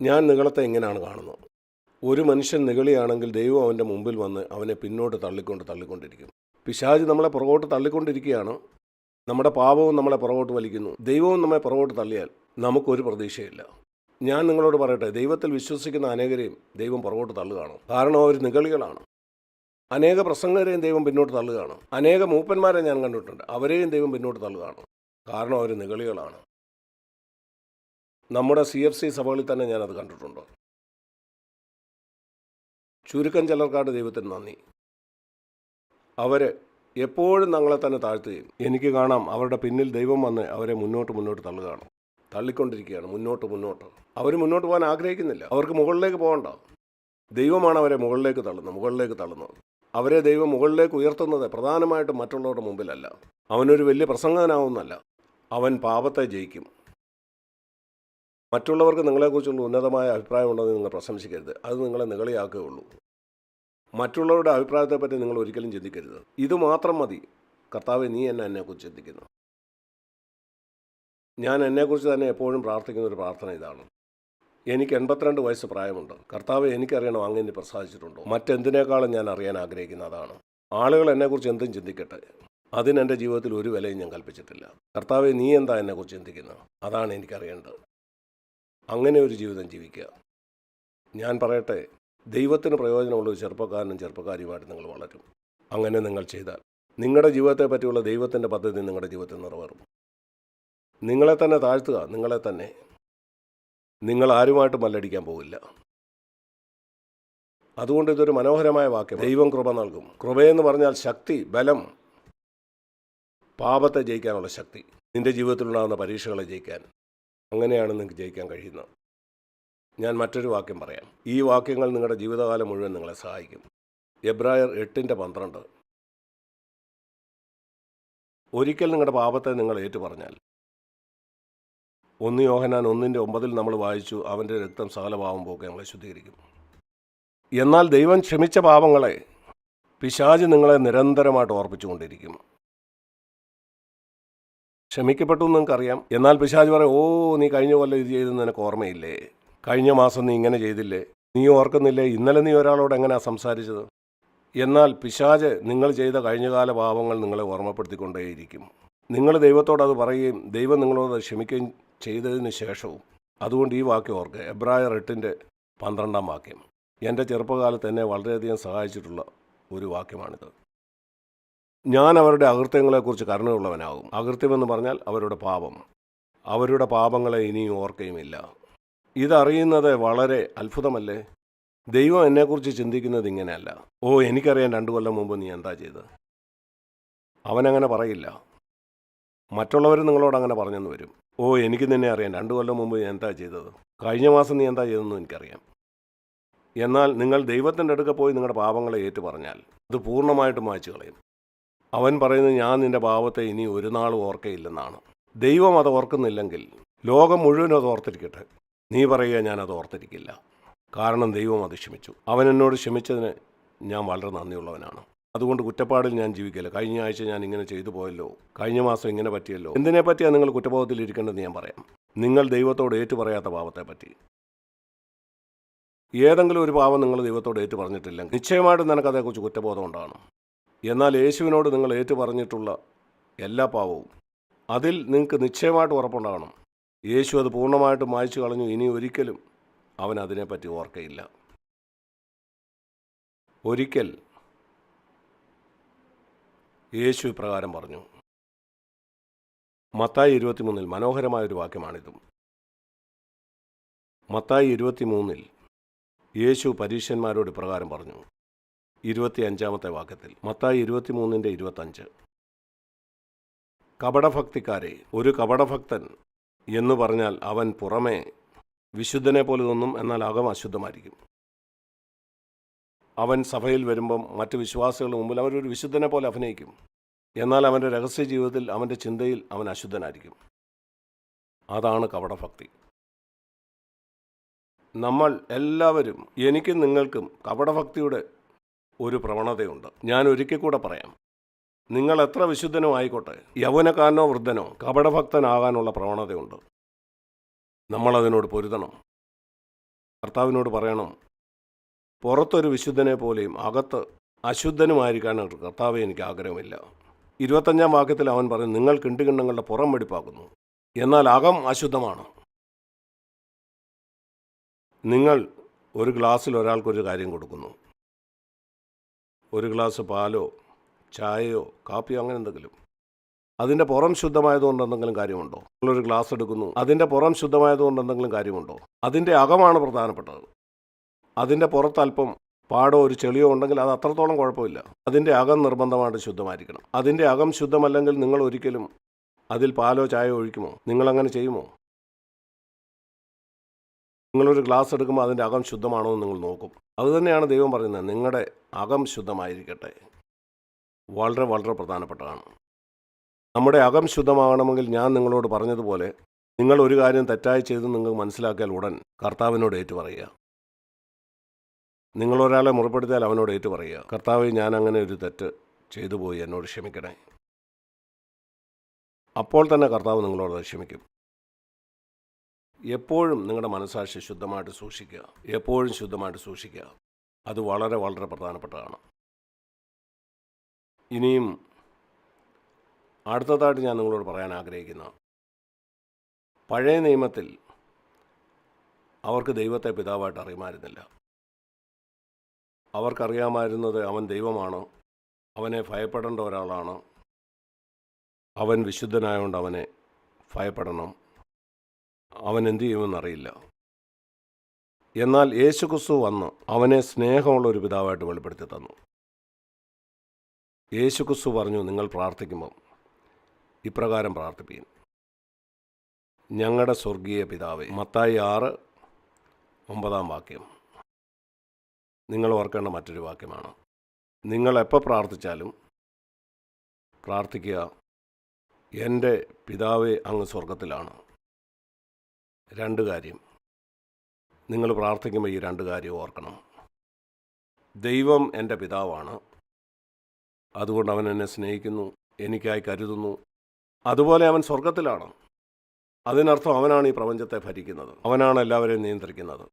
ഞാൻ നികളത്തെ എങ്ങനെയാണ് കാണുന്നത്? ഒരു മനുഷ്യൻ നികളിയാണെങ്കിൽ ദൈവം അവന്റെ മുമ്പിൽ വന്ന് അവനെ പിന്നോട്ട് തള്ളിക്കൊണ്ട് തള്ളിക്കൊണ്ടിരിക്കും. പിശാജ് നമ്മളെ പുറകോട്ട് തള്ളിക്കൊണ്ടിരിക്കുകയാണ്. നമ്മുടെ പാപവും നമ്മളെ പുറകോട്ട് വലിക്കുന്നു. ദൈവവും നമ്മെ പുറകോട്ട് തള്ളിയാൽ നമുക്കൊരു പ്രതീക്ഷയില്ല. ഞാൻ നിങ്ങളോട് പറയട്ടെ ദൈവത്തിൽ വിശ്വസിക്കുന്ന അനേകരെയും ദൈവം പുറകോട്ട് തള്ളുകയാണ്. കാരണം അവർ നികളികളാണ് അനേക പ്രസംഗരെയും ദൈവം പിന്നോട്ട് തള്ളുകയാണ്. അനേക മൂപ്പന്മാരെ ഞാൻ കണ്ടിട്ടുണ്ട്. അവരെയും ദൈവം പിന്നോട്ട് തള്ളുകയാണ്. കാരണം അവർ നിഗളികളാണ്. നമ്മുടെ സി എഫ് സി സഭകളിൽ തന്നെ ഞാനത് കണ്ടിട്ടുണ്ട്. ചുരുക്കം ചിലർക്കാട് ദൈവത്തിന് നന്ദി. അവർ എപ്പോഴും ഞങ്ങളെ തന്നെ താഴ്ത്തുകയും എനിക്ക് കാണാം അവരുടെ പിന്നിൽ ദൈവം വന്ന് അവരെ മുന്നോട്ട് മുന്നോട്ട് തള്ളുകയാണ്. തള്ളിക്കൊണ്ടിരിക്കുകയാണ് മുന്നോട്ട് മുന്നോട്ട്. അവർ മുന്നോട്ട് പോകാൻ ആഗ്രഹിക്കുന്നില്ല. അവർക്ക് മുകളിലേക്ക് പോകണ്ട. ദൈവമാണ് അവരെ മുകളിലേക്ക് തള്ളുന്നത് മുകളിലേക്ക് തള്ളുന്നത്. അവരെ ദൈവം മുകളിലേക്ക് ഉയർത്തുന്നത് പ്രധാനമായിട്ടും മറ്റുള്ളവരുടെ മുമ്പിലല്ല. അവനൊരു വലിയ പ്രസംഗനാവുന്നല്ല അവൻ പാപത്തെ ജയിക്കും. മറ്റുള്ളവർക്ക് നിങ്ങളെക്കുറിച്ചുള്ള ഉന്നതമായ അഭിപ്രായമുണ്ടെന്ന് നിങ്ങൾ പ്രശംസിക്കരുത്. അത് നിങ്ങളെ നികളിയാക്കുകയുള്ളൂ മറ്റുള്ളവരുടെ അഭിപ്രായത്തെപ്പറ്റി നിങ്ങൾ ഒരിക്കലും ചിന്തിക്കരുത്. ഇത് മാത്രം മതി. കർത്താവ് നീ എന്നെ എന്നെക്കുറിച്ച് ചിന്തിക്കുന്നു. ഞാൻ എന്നെക്കുറിച്ച് തന്നെ എപ്പോഴും പ്രാർത്ഥിക്കുന്ന ഒരു പ്രാർത്ഥന ഇതാണ്. എനിക്ക് എൺപത്തിരണ്ട് വയസ്സ് പ്രായമുണ്ട്. കർത്താവ് എനിക്കറിയണം അങ്ങനെ പ്രസാദിച്ചിട്ടുണ്ടോ? മറ്റെന്തിനേക്കാളും ഞാൻ അറിയാൻ ആഗ്രഹിക്കുന്ന അതാണ്. ആളുകൾ എന്നെക്കുറിച്ച് എന്തും ചിന്തിക്കട്ടെ. അതിനെന്റെ ജീവിതത്തിൽ ഒരു വിലയും ഞാൻ കൽപ്പിച്ചിട്ടില്ല. കർത്താവ് നീ എന്താ എന്നെക്കുറിച്ച് ചിന്തിക്കുന്നത്? അതാണ് എനിക്കറിയേണ്ടത്. അങ്ങനെ ഒരു ജീവിതം ജീവിക്കുക. ഞാൻ പറയട്ടെ ദൈവത്തിന് പ്രയോജനമുള്ള ഒരു ചെറുപ്പക്കാരനും ചെറുപ്പക്കാരിയുമായിട്ട് നിങ്ങൾ വളരും. അങ്ങനെ നിങ്ങൾ ചെയ്താൽ നിങ്ങളുടെ ജീവിതത്തെ പറ്റിയുള്ള ദൈവത്തിന്റെ പദ്ധതി നിങ്ങളുടെ ജീവിതത്തിൽ നിറവേറും. നിങ്ങളെ തന്നെ താഴ്ത്തുക നിങ്ങളെ തന്നെ. നിങ്ങൾ ആരുമായിട്ട് മല്ലടിക്കാൻ പോകില്ല അതുകൊണ്ട് ഇതൊരു മനോഹരമായ വാക്യം ദൈവം കൃപ നൽകും. കൃപയെന്ന് പറഞ്ഞാൽ ശക്തി ബലം പാപത്തെ ജയിക്കാനുള്ള ശക്തി. നിന്റെ ജീവിതത്തിലുണ്ടാകുന്ന പരീക്ഷകളെ ജയിക്കാൻ അങ്ങനെയാണ് നിങ്ങൾക്ക് ജയിക്കാൻ കഴിയുന്നത്. ഞാൻ മറ്റൊരു വാക്യം പറയാം. ഈ വാക്യങ്ങൾ നിങ്ങളുടെ ജീവിതകാലം മുഴുവൻ നിങ്ങളെ സഹായിക്കും. എബ്രായർ എട്ടിന്റെ പന്ത്രണ്ട്. ഒരിക്കൽ നിങ്ങളുടെ പാപത്തെ നിങ്ങൾ ഏറ്റുപറഞ്ഞാൽ ഒന്ന് യോഹനാൻ ഒന്നിന്റെ ഒമ്പതിൽ നമ്മൾ വായിച്ചു അവന്റെ രക്തം സകലഭാവം പോക്കെ ഞങ്ങളെ ശുദ്ധീകരിക്കും. എന്നാൽ ദൈവം ക്ഷമിച്ച പാപങ്ങളെ പിശാജ് നിങ്ങളെ നിരന്തരമായിട്ട് ഓർപ്പിച്ചുകൊണ്ടിരിക്കും. ക്ഷമിക്കപ്പെട്ടു എന്ന് നിങ്ങൾക്കറിയാം എന്നാൽ പിശാജ് പറയും ഓ നീ കഴിഞ്ഞ കൊല്ലം ഇത് ചെയ്തെന്ന് നിനക്ക് ഓർമ്മയില്ലേ? കഴിഞ്ഞ മാസം നീ ഇങ്ങനെ ചെയ്തില്ലേ? നീ ഓർക്കുന്നില്ലേ? ഇന്നലെ നീ ഒരാളോട് എങ്ങനെയാ സംസാരിച്ചത്? എന്നാൽ പിശാജ് നിങ്ങൾ ചെയ്ത കഴിഞ്ഞകാല പാപങ്ങൾ നിങ്ങളെ ഓർമ്മപ്പെടുത്തിക്കൊണ്ടേയിരിക്കും. നിങ്ങൾ ദൈവത്തോട് അത് പറയുകയും ദൈവം നിങ്ങളോട് ക്ഷമിക്കുകയും ചെയ്തതിന് ശേഷവും. അതുകൊണ്ട് ഈ വാക്യം ഓർക്കുക. എബ്രായർ എട്ടിന്റെ പന്ത്രണ്ടാം വാക്യം. എന്റെ ചെറുപ്പകാലത്ത് എന്നെ വളരെയധികം സഹായിച്ചിട്ടുള്ള ഒരു വാക്യമാണിത്. ഞാൻ അവരുടെ അകൃത്യങ്ങളെക്കുറിച്ച് കരുണയുള്ളവനാകും. അകൃത്യമെന്ന് പറഞ്ഞാൽ അവരുടെ പാപം. അവരുടെ പാപങ്ങളെ ഇനിയും ഓർക്കുകയുമില്ല ഇതറിയുന്നത് വളരെ അത്ഭുതമല്ലേ? ദൈവം എന്നെക്കുറിച്ച് ചിന്തിക്കുന്നത് ഇങ്ങനെയല്ല. ഓ എനിക്കറിയാൻ രണ്ടു കൊല്ലം മുമ്പ് നീ എന്താ ചെയ്ത് അവനങ്ങനെ പറയില്ല. മറ്റുള്ളവർ നിങ്ങളോട് അങ്ങനെ പറഞ്ഞെന്ന് വരും. ഓ എനിക്ക് തന്നെ അറിയാം. രണ്ടു കൊല്ലം മുമ്പ് ഞാൻ എന്താ ചെയ്തത്? കഴിഞ്ഞ മാസം നീ എന്താ ചെയ്തതെന്ന് എനിക്കറിയാം. എന്നാൽ നിങ്ങൾ ദൈവത്തിന്റെ അടുക്ക പോയി നിങ്ങളുടെ പാപങ്ങളെ ഏറ്റു പറഞ്ഞാൽ അത് പൂർണമായിട്ടും മായ്ച്ചു കളയും അവൻ പറയുന്നത് ഞാൻ നിന്റെ പാപത്തെ ഇനി ഒരു നാളും ഓർക്കയില്ലെന്നാണ്. ദൈവം അത് ഓർക്കുന്നില്ലെങ്കിൽ ലോകം മുഴുവനും അത് ഓർത്തിരിക്കട്ടെ. നീ പറയുക ഞാൻ അത് ഓർത്തിരിക്കില്ല. കാരണം ദൈവം അത് ക്ഷമിച്ചു. അവൻ എന്നോട് ക്ഷമിച്ചതിന് ഞാൻ വളരെ നന്ദിയുള്ളവനാണ്. അതുകൊണ്ട് കുറ്റപ്പാടിൽ ഞാൻ ജീവിക്കില്ല കഴിഞ്ഞ ആഴ്ച ഞാൻ ഇങ്ങനെ ചെയ്തു പോയല്ലോ. കഴിഞ്ഞ മാസം ഇങ്ങനെ പറ്റിയല്ലോ. എന്തിനെ പറ്റിയാണ് നിങ്ങൾ കുറ്റബോധത്തിൽ ഇരിക്കേണ്ടതെന്ന് ഞാൻ പറയാം. നിങ്ങൾ ദൈവത്തോട് ഏറ്റു പറയാത്ത പാപത്തെ പറ്റി ഏതെങ്കിലും ഒരു പാവം നിങ്ങൾ ദൈവത്തോട് ഏറ്റു പറഞ്ഞിട്ടില്ലെങ്കിൽ നിശ്ചയമായിട്ടും നിനക്കതേക്കുറിച്ച് കുറ്റബോധം ഉണ്ടാകണം. എന്നാൽ യേശുവിനോട് നിങ്ങൾ ഏറ്റു പറഞ്ഞിട്ടുള്ള എല്ലാ പാവവും അതിൽ നിങ്ങൾക്ക് നിശ്ചയമായിട്ട് ഉറപ്പുണ്ടാകണം. യേശു അത് പൂർണമായിട്ടും മായ്ച്ചു കളഞ്ഞു. ഇനി ഒരിക്കലും അവൻ അതിനെപ്പറ്റി ഓർക്കയില്ല. ഒരിക്കൽ യേശു ഇപ്രകാരം പറഞ്ഞു. മത്തായി ഇരുപത്തിമൂന്നിൽ മനോഹരമായൊരു വാക്യമാണിതും. മത്തായി ഇരുപത്തിമൂന്നിൽ യേശു പരീക്ഷന്മാരോട് ഇപ്രകാരം പറഞ്ഞു. ഇരുപത്തി അഞ്ചാമത്തെ വാക്യത്തിൽ മത്തായി ഇരുപത്തിമൂന്നിന്റെ ഇരുപത്തഞ്ച് കപടഭക്തിക്കാരെ ഒരു കപടഭക്തൻ എന്ന് പറഞ്ഞാൽ അവൻ പുറമേ വിശുദ്ധനെ പോലെ തോന്നും എന്നാൽ അകം അശുദ്ധമായിരിക്കും. അവൻ സഭയിൽ വരുമ്പം മറ്റ് വിശ്വാസികളുടെ മുമ്പിൽ അവരൊരു വിശുദ്ധനെ പോലെ അഭിനയിക്കും. എന്നാൽ അവന്റെ രഹസ്യ ജീവിതത്തിൽ അവന്റെ ചിന്തയിൽ അവൻ അശുദ്ധനായിരിക്കും. അതാണ് കപടഭക്തി. നമ്മൾ എല്ലാവരും എനിക്കും നിങ്ങൾക്കും കപടഭക്തിയുടെ ഒരു പ്രവണതയുണ്ട്. ഞാൻ ഒരിക്കൽ കൂടെ പറയാം. നിങ്ങൾ എത്ര വിശുദ്ധനോ ആയിക്കോട്ടെ യൗവനക്കാരനോ വൃദ്ധനോ കപടഭക്തനാകാനുള്ള പ്രവണതയുണ്ട്. നമ്മളതിനോട് പൊരുതണം. കർത്താവിനോട് പറയണം പുറത്തൊരു വിശുദ്ധനെ പോലെയും അകത്ത് അശുദ്ധനുമായിരിക്കാൻ കർത്താവെ എനിക്ക് ആഗ്രഹമില്ല. ഇരുപത്തഞ്ചാം വാക്യത്തിൽ അവൻ പറയും നിങ്ങൾ കിണ്ടുകിണ്ണങ്ങളുടെ പുറം വെടിപ്പാക്കുന്നു എന്നാൽ അകം അശുദ്ധമാണ്. നിങ്ങൾ ഒരു ഗ്ലാസ്സിൽ ഒരാൾക്കൊരു കാര്യം കൊടുക്കുന്നു. ഒരു ഗ്ലാസ് പാലോ ചായയോ കാപ്പിയോ അങ്ങനെ എന്തെങ്കിലും. അതിന്റെ പുറം ശുദ്ധമായതുകൊണ്ട് എന്തെങ്കിലും കാര്യമുണ്ടോ? നിങ്ങളൊരു ഗ്ലാസ് എടുക്കുന്നു. അതിന്റെ പുറം ശുദ്ധമായതുകൊണ്ട് എന്തെങ്കിലും കാര്യമുണ്ടോ? അതിന്റെ അകമാണ് പ്രധാനപ്പെട്ടത്. അതിന്റെ പുറത്തല്പം പാടോ ഒരു ചെളിയോ ഉണ്ടെങ്കിൽ അത് അത്രത്തോളം കുഴപ്പമില്ല. അതിന്റെ അകം നിർബന്ധമായിട്ട് ശുദ്ധമായിരിക്കണം. അതിന്റെ അകം ശുദ്ധമല്ലെങ്കിൽ നിങ്ങൾ ഒരിക്കലും അതിൽ പാലോ ചായയോ ഒഴിക്കുമോ? നിങ്ങളങ്ങനെ ചെയ്യുമോ? നിങ്ങളൊരു ഗ്ലാസ് എടുക്കുമ്പോൾ അതിന്റെ അകം ശുദ്ധമാണോ എന്ന് നിങ്ങൾ നോക്കും. അതുതന്നെയാണ് ദൈവം പറയുന്നത്. നിങ്ങളുടെ അകം ശുദ്ധമായിരിക്കട്ടെ. വളരെ വളരെ പ്രധാനപ്പെട്ടതാണ്. നമ്മുടെ അകം ശുദ്ധമാകണമെങ്കിൽ ഞാൻ നിങ്ങളോട് പറഞ്ഞതുപോലെ നിങ്ങൾ ഒരു കാര്യം തെറ്റായി ചെയ്ത് നിങ്ങൾ മനസ്സിലാക്കിയാൽ ഉടൻ കർത്താവിനോട് ഏറ്റു പറയുക നിങ്ങളൊരാളെ മുറിപ്പെടുത്തിയാൽ അവനോട് ഏറ്റു പറയുക കർത്താവ് ഞാൻ അങ്ങനെ ഒരു തെറ്റ് ചെയ്തു പോയി. എന്നോട് ക്ഷമിക്കണേ. അപ്പോൾ തന്നെ കർത്താവ് നിങ്ങളോട് ക്ഷമിക്കും. എപ്പോഴും നിങ്ങളുടെ മനസ്സാക്ഷി ശുദ്ധമായിട്ട് സൂക്ഷിക്കുക. എപ്പോഴും ശുദ്ധമായിട്ട് സൂക്ഷിക്കുക. അത് വളരെ വളരെ പ്രധാനപ്പെട്ടതാണ്. ഇനിയും അടുത്തതായിട്ട് ഞാൻ നിങ്ങളോട് പറയാൻ ആഗ്രഹിക്കുന്ന പഴയ നിയമത്തിൽ അവർക്ക് ദൈവത്തെ പിതാവായിട്ട് അറിയുമായിരുന്നില്ല. അവർക്കറിയാമായിരുന്നത് അവൻ ദൈവമാണ്? അവനെ ഭയപ്പെടേണ്ട ഒരാളാണ്? അവൻ വിശുദ്ധനായതുകൊണ്ട് അവനെ ഭയപ്പെടണം. അവൻ എന്തു ചെയ്യുമെന്നറിയില്ല. എന്നാൽ യേശുക്രിസ്തു വന്ന് അവനെ സ്നേഹമുള്ള ഒരു പിതാവായിട്ട് വെളിപ്പെടുത്തി തന്നു. യേശുക്രിസ്തു പറഞ്ഞു നിങ്ങൾ പ്രാർത്ഥിക്കുമ്പം ഇപ്രകാരം പ്രാർത്ഥിപ്പിക്കും ഞങ്ങളുടെ സ്വർഗീയ പിതാവേ മത്തായി ആറ് ഒമ്പതാം വാക്യം. നിങ്ങൾ ഓർക്കേണ്ട മറ്റൊരു വാക്യമാണ്. നിങ്ങൾ എപ്പോൾ പ്രാർത്ഥിച്ചാലും പ്രാർത്ഥിക്കുക എന്റെ പിതാവേ അങ്ങ് സ്വർഗത്തിലാണ് രണ്ട് കാര്യം. നിങ്ങൾ പ്രാർത്ഥിക്കുമ്പോൾ ഈ രണ്ട് കാര്യം ഓർക്കണം. ദൈവം എന്റെ പിതാവാണ്. അതുകൊണ്ട് അവൻ എന്നെ സ്നേഹിക്കുന്നു എനിക്കായി കരുതുന്നു. അതുപോലെ അവൻ സ്വർഗത്തിലാണ് അതിനർത്ഥം അവനാണ് ഈ പ്രപഞ്ചത്തെ ഭരിക്കുന്നത്. അവനാണ് എല്ലാവരെയും നിയന്ത്രിക്കുന്നത്.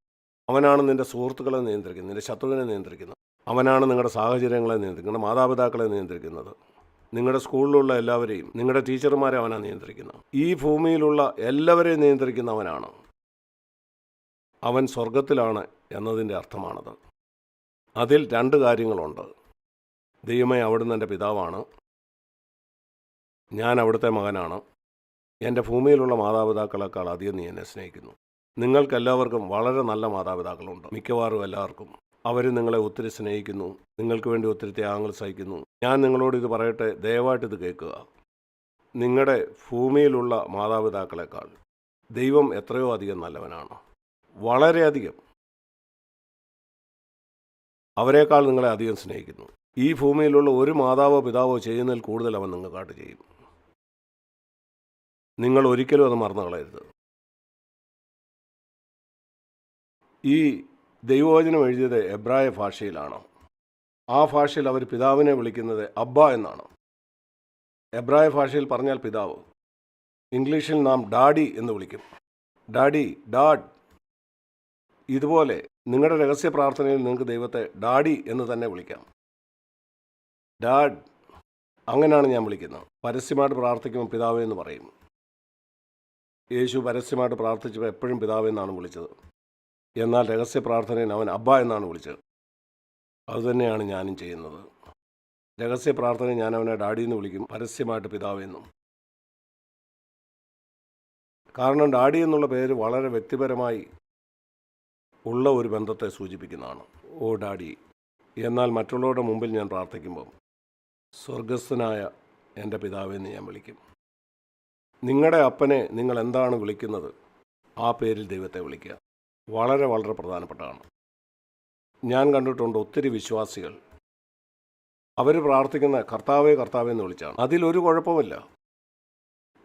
അവനാണ് നിന്റെ സുഹൃത്തുക്കളെ നിയന്ത്രിക്കുന്നത് നിന്റെ ശത്രുവിനെ നിയന്ത്രിക്കുന്നത്. അവനാണ് നിങ്ങളുടെ സാഹചര്യങ്ങളെ നിയന്ത്രിക്കുന്നത് മാതാപിതാക്കളെ നിയന്ത്രിക്കുന്നത്. നിങ്ങളുടെ സ്കൂളിലുള്ള എല്ലാവരെയും നിങ്ങളുടെ ടീച്ചർമാരെ അവനാണ് നിയന്ത്രിക്കുന്നത്. ഈ ഭൂമിയിലുള്ള എല്ലാവരെയും നിയന്ത്രിക്കുന്നവനാണ്. അവൻ സ്വർഗത്തിലാണ് എന്നതിന്റെ അർത്ഥമാണത്. അതിൽ രണ്ട് കാര്യങ്ങളുണ്ട്. ദൈവമേ അവിടുന്ന് എന്റെ പിതാവാണ്. ഞാൻ അവിടുത്തെ മകനാണ്. എന്റെ ഭൂമിയിലുള്ള മാതാപിതാക്കളെക്കാൾ അധികം നീ എന്നെ സ്നേഹിക്കുന്നു. നിങ്ങൾക്കെല്ലാവർക്കും വളരെ നല്ല മാതാപിതാക്കളുണ്ട്. മിക്കവാറും എല്ലാവർക്കും. അവർ നിങ്ങളെ ഒത്തിരി സ്നേഹിക്കുന്നു. നിങ്ങൾക്ക് വേണ്ടി ഒത്തിരി ത്യാഗങ്ങൾ സഹിക്കുന്നു. ഞാൻ നിങ്ങളോട് ഇത് പറയട്ടെ ദയവായിട്ട് ഇത് കേൾക്കുക. നിങ്ങളുടെ ഭൂമിയിലുള്ള മാതാപിതാക്കളെക്കാൾ ദൈവം എത്രയോ അധികം നല്ലവനാണ്. വളരെയധികം. അവരെക്കാൾ നിങ്ങളെ അധികം സ്നേഹിക്കുന്നു. ഈ ഭൂമിയിലുള്ള ഒരു മാതാവോ പിതാവോ ചെയ്യുന്നതിൽ കൂടുതൽ അവൻ നിങ്ങൾക്കാട്ട് ചെയ്യും. നിങ്ങൾ ഒരിക്കലും അത് മറന്നു കളയരുത് ഈ ദൈവവചനം എഴുതിയത് എബ്രായ ഭാഷയിലാണ്? ആ ഭാഷയിൽ അവർ പിതാവിനെ വിളിക്കുന്നത് അബ്ബ എന്നാണ്? എബ്രായ ഭാഷയിൽ പറഞ്ഞാൽ പിതാവ്. ഇംഗ്ലീഷിൽ നാം ഡാഡി എന്ന് വിളിക്കും. Daddy dad. ഇതുപോലെ നിങ്ങളുടെ രഹസ്യ പ്രാർത്ഥനയിൽ നിങ്ങൾക്ക് ദൈവത്തെ ഡാഡി എന്ന് തന്നെ വിളിക്കാം. ഡാഡ് അങ്ങനെയാണ് ഞാൻ വിളിക്കുന്നത്. പരസ്യമായിട്ട് പ്രാർത്ഥിക്കുമ്പോൾ പിതാവേ എന്ന് പറയും. യേശു പരസ്യമായിട്ട് പ്രാർത്ഥിച്ചപ്പോൾ എപ്പോഴും പിതാവേ എന്നാണ് വിളിച്ചത്. എന്നാൽ രഹസ്യ പ്രാർത്ഥനയിൽ അവൻ അബ്ബ എന്നാണ് വിളിച്ചത്. അതുതന്നെയാണ് ഞാനും ചെയ്യുന്നത്. രഹസ്യ പ്രാർത്ഥന ഞാൻ അവനെ ഡാഡി എന്ന് വിളിക്കും പരസ്യമായിട്ട് പിതാവെന്നും കാരണം ഡാഡി എന്നുള്ള പേര് വളരെ വ്യക്തിപരമായി ഉള്ള ഒരു ബന്ധത്തെ സൂചിപ്പിക്കുന്നതാണ്. ഓ ഡാഡി എന്നാൽ മറ്റുള്ളവരുടെ മുമ്പിൽ ഞാൻ പ്രാർത്ഥിക്കുമ്പം സ്വർഗസ്ഥനായ എന്റെ പിതാവെന്ന് ഞാൻ വിളിക്കും. നിങ്ങളുടെ അപ്പനെ നിങ്ങൾ എന്താണ് വിളിക്കുന്നത്? ആ പേരിൽ ദൈവത്തെ വിളിക്കുക. വളരെ വളരെ പ്രധാനപ്പെട്ടതാണ്. ഞാൻ കണ്ടിട്ടുണ്ട് ഒത്തിരി വിശ്വാസികൾ. അവർ പ്രാർത്ഥിക്കുന്ന കർത്താവേ കർത്താവേ എന്ന് വിളിച്ചാണ്. അതിലൊരു കുഴപ്പമില്ല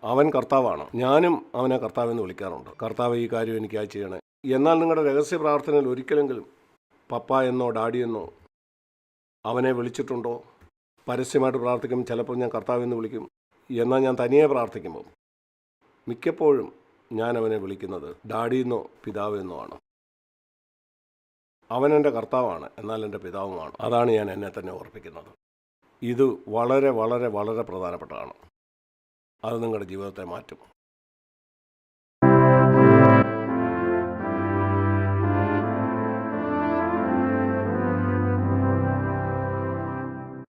അവൻ കർത്താവാണ്. ഞാനും അവനെ കർത്താവെന്ന് വിളിക്കാറുണ്ട്. കർത്താവ് ഈ കാര്യം എനിക്കായി ചെയ്യണേ എന്നാൽ നിങ്ങളുടെ രഹസ്യ പ്രാർത്ഥനയിൽ ഒരിക്കലെങ്കിലും പപ്പ എന്നോ ഡാഡി എന്നോ അവനെ വിളിച്ചിട്ടുണ്ടോ? പരസ്യമായിട്ട് പ്രാർത്ഥിക്കും. ചിലപ്പോൾ ഞാൻ കർത്താവെന്ന് വിളിക്കും. എന്നാൽ ഞാൻ തനിയെ പ്രാർത്ഥിക്കുമ്പോൾ. മിക്കപ്പോഴും ഞാൻ അവനെ വിളിക്കുന്നത് ഡാഡിയെന്നോ പിതാവെന്നോ ആണ്. അവൻ എന്റെ കർത്താവാണ് എന്നാൽ എന്റെ പിതാവുമാണ്. അതാണ് ഞാൻ എന്നെ തന്നെ ഓർപ്പിക്കുന്നത്. ഇത് വളരെ വളരെ വളരെ പ്രധാനപ്പെട്ടതാണ്. അത് നിങ്ങളുടെ ജീവിതത്തെ മാറ്റും.